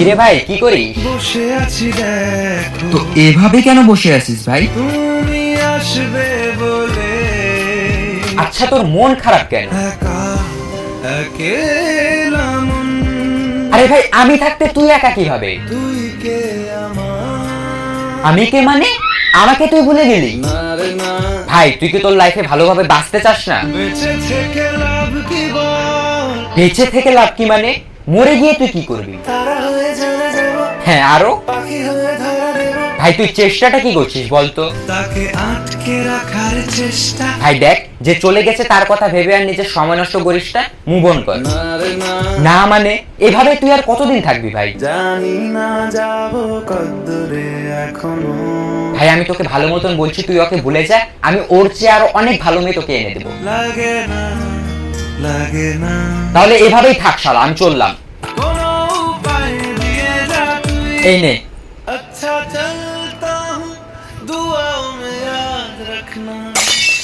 কিরে ভাই কি করিস? বসে আছি দেখো। তো এভাবে কেন বসে আছিস ভাই? তুমি আসবে বলে। আচ্ছা তোর মন খারাপ কেন? মন আরে ভাই আমি থাকতে তুই একা কীভাবে তুই কে আমার? আমি কে মানে? আমাকে তুই ভুলে গেলি? ভাই তুই কি তোর লাইফে ভালোভাবে বাঁচতে চাস না? বেঁচে থেকে লাভ কি বেঁচে থেকে লাভ কি মানে? মরে গিয়ে তুই কি করবি? তারা হয়ে আরও? ভাই তুই চেষ্টাটা কি করছিস বলতো তাকে আটকে রাখার চেষ্টা। ভাই দেখ যে চলে গেছে তার কথা ভেবে আর নিজের সময় নষ্ট করিস না মুভ অন কর না মানে এভাবে তুই আর কতদিন থাকবি ভাই? জানি না যাব কদ্দূরে এখনও। ভাই আমি তোকে ভালো মতন বলছি তুই ওকে ভুলে যা। আমি ওর চেয়ে আরও অনেক ভালো মেয়ে তোকে এনে দেবো। লাগে না লাগে না। তাহলে এভাবেই থাক শালা আমি চললাম। এই নে। আচ্ছা